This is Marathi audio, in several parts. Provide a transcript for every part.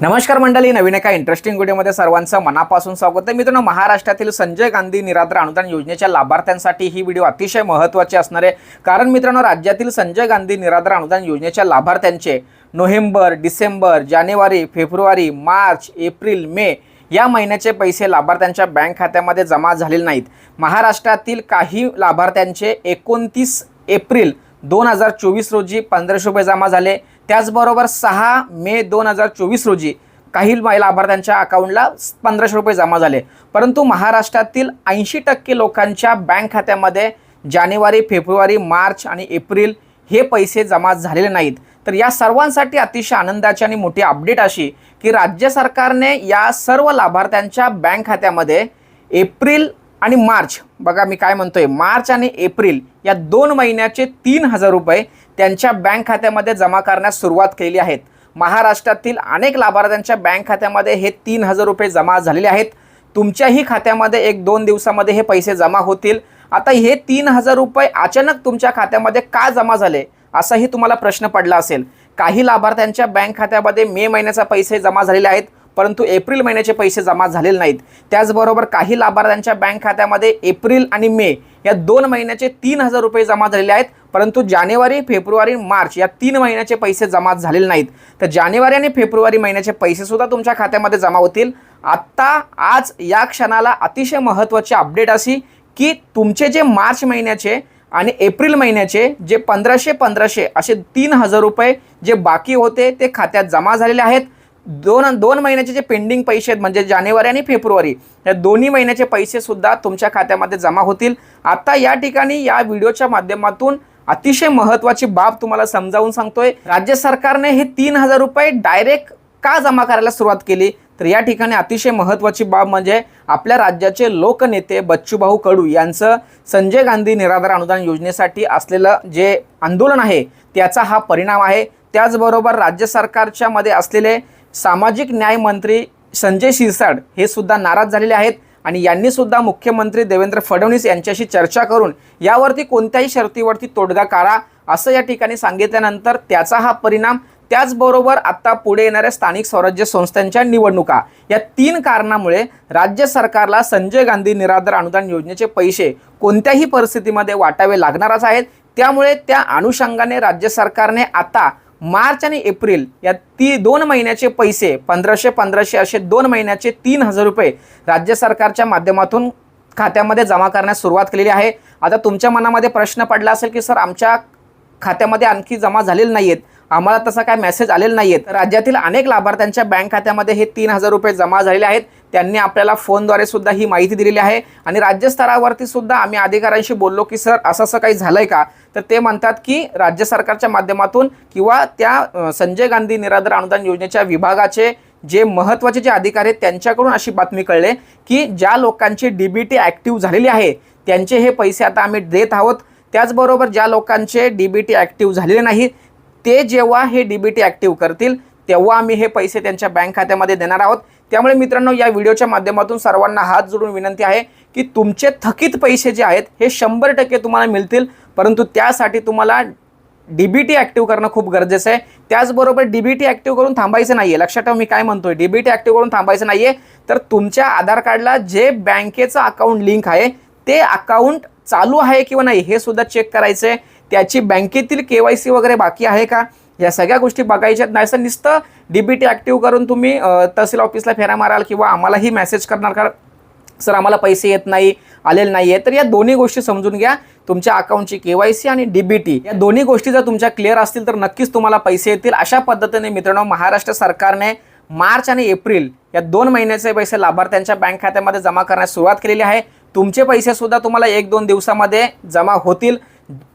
नमस्कार मंडळी नवीन एका इंटरेस्टिंग व्हिडिओमध्ये सर्वांचं मनापासून स्वागत आहे. मित्रांनो महाराष्ट्रातील संजय गांधी निराधार अनुदान योजनेच्या लाभार्थ्यांसाठी ही व्हिडिओ अतिशय महत्त्वाची असणार आहे. कारण मित्रांनो राज्यातील संजय गांधी निराधार अनुदान योजनेच्या लाभार्थ्यांचे नोव्हेंबर डिसेंबर जानेवारी फेब्रुवारी मार्च एप्रिल मे या महिन्याचे पैसे लाभार्थ्यांच्या बँक खात्यामध्ये जमा झालेले नाहीत. महाराष्ट्रातील काही लाभार्थ्यांचे एकोणतीस एप्रिल दोन हजार चोवीस रोजी पंधराशे रुपये जमा झाले. त्याचबरोबर सहा मे दोन हजार चोवीस रोजी काही लाभार्थ्यांच्या अकाउंटला पंधराशे रुपये जमा झाले. परंतु महाराष्ट्रातील ऐंशी टक्के लोकांच्या बँक खात्यामध्ये जानेवारी फेब्रुवारी मार्च आणि एप्रिल हे पैसे जमा झालेले नाहीत. तर या सर्वांसाठी अतिशय आनंदाची आणि मोठी अपडेट अशी की राज्य सरकारने या सर्व लाभार्थ्यांच्या बँक खात्यामध्ये एप्रिल आणि मार्च बघा मी काय म्हणतोय मार्च आणि एप्रिल या दोन महिन्याचे तीन हजार रुपये त्यांच्या बँक खात्यामध्ये जमा करण्यास सुरुवात केली आहेत. महाराष्ट्रातील अनेक लाभार्थ्यांच्या बँक खात्यामध्ये हे तीन हजार रुपये जमा झालेले आहेत. तुमच्याही खात्यामध्ये एक दोन दिवसामध्ये हे पैसे जमा होतील. आता हे तीन हजार रुपये अचानक तुमच्या खात्यामध्ये का जमा झाले असाही तुम्हाला प्रश्न पडला असेल. काही लाभार्थ्यांच्या बँक खात्यामध्ये मे महिन्याचा पैसे जमा झालेले आहेत. परंतु एप्रिल महिन्याचे पैसे जमा झालेले नाहीत. त्याचबरोबर काही लाभार्थ्यांच्या बँक खात्यामध्ये एप्रिल आणि मे या दोन महिन्याचे तीन हजार रुपये जमा झालेले आहेत. परंतु जानेवारी फेब्रुवारी मार्च या तीन महिन्याचे पैसे जमा झालेले नाहीत. तर जानेवारी आणि फेब्रुवारी महिन्याचे पैसेसुद्धा तुमच्या खात्यामध्ये जमा होतील. आत्ता आज या क्षणाला अतिशय महत्त्वाची अपडेट अशी की तुमचे जे मार्च महिन्याचे आणि एप्रिल महिन्याचे जे पंधराशे पंधराशे असे तीन हजार रुपये जे बाकी होते ते खात्यात जमा झालेले आहेत. दोन दोन महिन्याचे जे पेंडिंग पैसे आहेत म्हणजे जानेवारी आणि फेब्रुवारी या दोन्ही महिन्याचे पैसे सुद्धा तुमच्या खात्यामध्ये जमा होतील. आता या ठिकाणी या व्हिडिओच्या माध्यमातून अतिशय महत्त्वाची बाब तुम्हाला समजावून सांगतोय. राज्य सरकारने हे तीन हजार रुपये डायरेक्ट का जमा करायला सुरुवात केली? तर या ठिकाणी अतिशय महत्त्वाची बाब म्हणजे आपल्या राज्याचे लोकनेते बच्चूभाऊ कडू यांचं संजय गांधी निराधार अनुदान योजनेसाठी असलेलं जे आंदोलन आहे त्याचा हा परिणाम आहे. त्याचबरोबर राज्य सरकारच्या मध्ये असलेले सामाजिक न्याय मंत्री संजय शिरसाट हे सुद्धा नाराज झालेले आहेत आणि यांनी सुद्धा मुख्यमंत्री देवेंद्र फडणवीस यांच्याशी चर्चा करून यावरती कोणत्याही शर्तीवरती तोडगा काढा असं या ठिकाणी सांगितल्यानंतर त्याचा हा परिणाम त्याचबरोबर आता पुढे येणाऱ्या स्थानिक स्वराज्य संस्थांच्या निवडणुका या तीन कारणामुळे राज्य सरकारला संजय गांधी निराधार अनुदान योजनेचे पैसे कोणत्याही परिस्थितीमध्ये वाटावे लागणारच आहेत. त्यामुळे त्या अनुषंगाने राज्य सरकारने आता मार्च आणि एप्रिल या ती दोन महिन्याचे पैसे पंधराशे पंधराशे असे दोन महिन्याचे तीन हजार रुपये राज्य सरकारच्या माध्यमातून खात्यामध्ये जमा करण्यास सुरुवात केलेली आहे. आता तुमच्या मनामध्ये प्रश्न पडला असेल की सर आमच्या खात्यामध्ये आणखी जमा झालेले नाही आहेत आम्हाला तसा काय मेसेज आलेला नाही आहेत राज्यातील अनेक लाभार्थ्यांच्या बँक खात्यामध्ये हे तीन हजार रुपये जमा झालेले आहेत. त्यांनी आपल्याला फोनद्वारे सुद्धा ही माहिती दिलेली आहे. आणि राज्यस्तरावरती सुद्धा आम्ही अधिकाऱ्यांशी बोललो की सर असं असं काही झालंय का? तर ते म्हणतात की राज्य सरकारच्या माध्यमातून किंवा त्या संजय गांधी निराधार अनुदान योजनेच्या विभागाचे जे महत्त्वाचे जे अधिकारी आहेत त्यांच्याकडून अशी बातमी कळले की ज्या लोकांची डी बी टी ॲक्टिव्ह झालेली आहे त्यांचे हे पैसे आता आम्ही देत आहोत. त्याचबरोबर ज्या लोकांचे डी बी टी ॲक्टिव्ह झालेले नाही ते जेव्हा हे डी बी टी ॲक्टिव्ह करतील तेव्हा आम्ही हे पैसे त्यांच्या बँक खात्यामध्ये देणार आहोत. त्यामुळे मित्रांनो या व्हिडिओच्या माध्यमातून सर्वांना हात जोडून विनंती आहे की तुमचे थकीत पैसे जे आहेत हे शंभर टक्के तुम्हाला मिळतील. परंतु त्यासाठी तुम्हाला डी बी टी ॲक्टिव्ह करणं खूप गरजेचं आहे. त्याचबरोबर डी बी टी ॲक्टिव्ह करून थांबायचं नाही आहे लक्षात ठेवा मी काय म्हणतोय? डी बी टी ॲक्टिव्ह करून थांबायचं नाही आहे तर तुमच्या आधार कार्डला जे बँकेचं अकाउंट लिंक आहे ते अकाउंट चालू आहे किंवा नाही हे सुद्धा चेक करायचं आहे त्याची बँकेतील के वाय सी वगैरे बाकी आहे का? या सगळ्या गोष्टी बघायच्या नाही सर नुसतं डी बी टी ॲक्टिव्ह करून तुम्ही तहसील ऑफिसला फेरा माराल किंवा आम्हालाही मेसेज करणार का सर आम्हाला पैसे येत नाही आलेले नाही आहे तर या दोन्ही गोष्टी समजून घ्या. तुमच्या अकाउंटची के वाय सी आणि डी बी टी या दोन्ही गोष्टी जर तुमच्या क्लिअर असतील तर नक्कीच तुम्हाला पैसे येतील. अशा पद्धतीने मित्रांनो महाराष्ट्र सरकारने मार्च आणि एप्रिल या दोन महिन्याचे पैसे लाभार्थ्यांच्या बँक खात्यामध्ये जमा करण्यास सुरुवात केलेली आहे. तुमचे पैसे सुद्धा तुम्हाला एक दोन दिवसामध्ये जमा होतील.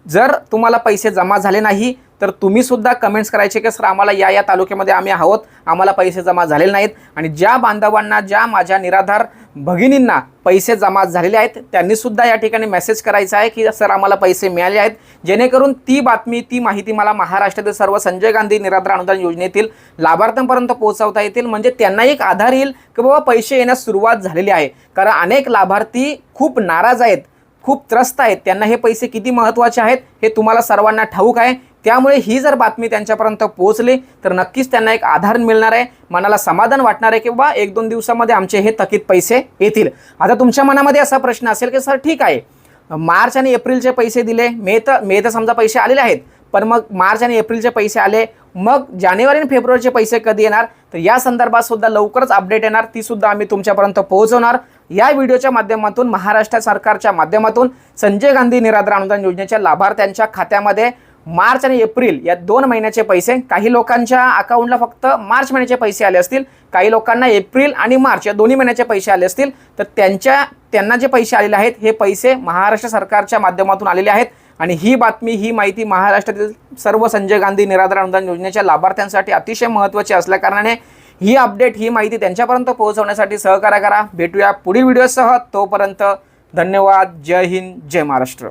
जर तुम्हाला पैसे जमा झाले नाही तर तुम्ही सुद्धा कमेंट्स करायचे की सर आम्हाला या या तालुक्यामध्ये आम्ही आहोत. आम्हाला पैसे जमा झालेले नाहीत. आणि ज्या बांधवांना ज्या माझ्या निराधार भगिनींना पैसे जमा झालेले आहेत त्यांनी सुद्धा या ठिकाणी मेसेज करायचा आहे की सर आम्हाला पैसे मिळाले आहेत. जेणेकरून ती बातमी ती माहिती मला महाराष्ट्रातील सर्व संजय गांधी निराधार अनुदान योजनेतील लाभार्थ्यांपर्यंत पोहोचवता येतील. म्हणजे त्यांना एक आधार येईल की बाबा पैसे येण्यास सुरुवात झालेली आहे. कारण अनेक लाभार्थी खूप नाराज आहेत खूप त्रस्त आहेत. त्यांना हे पैसे किती महत्त्वाचे आहेत हे तुम्हाला सर्वांना ठाऊक आहे. त्यामुळे ही जर बातमी त्यांच्यापर्यंत पोहोचली तर नक्कीच त्यांना एक आधार मिळणार आहे मनाला समाधान वाटणार आहे की बाबा एक दोन दिवसामध्ये आमचे हे थकीत पैसे येतील. आता तुमच्या मनामध्ये असा प्रश्न असेल की सर ठीक आहे मार्च आणि एप्रिलचे पैसे दिले मे तर मे तर समजा पैसे आलेले आहेत पण मग मार्च आणि एप्रिलचे पैसे आले मग जानेवारी आणि फेब्रुवारीचे पैसे कधी येणार? तर या संदर्भात सुद्धा लवकरच अपडेट येणार ती सुद्धा आम्ही तुमच्यापर्यंत पोहोचवणार. या व्हिडिओच्या माध्यमातून महाराष्ट्र सरकारच्या माध्यमातून संजय गांधी निराधार अनुदान योजनेच्या लाभार्थ्यांच्या खात्यामध्ये मार्च आणि एप्रिल या दोन महिन्याचे पैसे. काही लोकांच्या अकाउंटला फक्त मार्च महिन्याचे पैसे आले असतील. काही लोकांना एप्रिल आणि मार्च या दोन्ही महिन्याचे पैसे आले असतील. तर त्यांच्या त्यांना जे पैसे आलेले आहेत हे पैसे महाराष्ट्र सरकारच्या माध्यमातून आलेले आहेत. आणि ही बातमी ही माहिती महाराष्ट्रातील सर्व संजय गांधी निराधार अनुदान योजनेच्या लाभार्थ्यांसाठी अतिशय महत्त्वाची असल्याकारणाने ही अपडेट ही माहिती त्यांच्यापर्यंत पोहोचवण्यासाठी सहकार्य करा. भेटूया पुढील व्हिडिओसह तोपर्यंत धन्यवाद. जय हिंद जय महाराष्ट्र.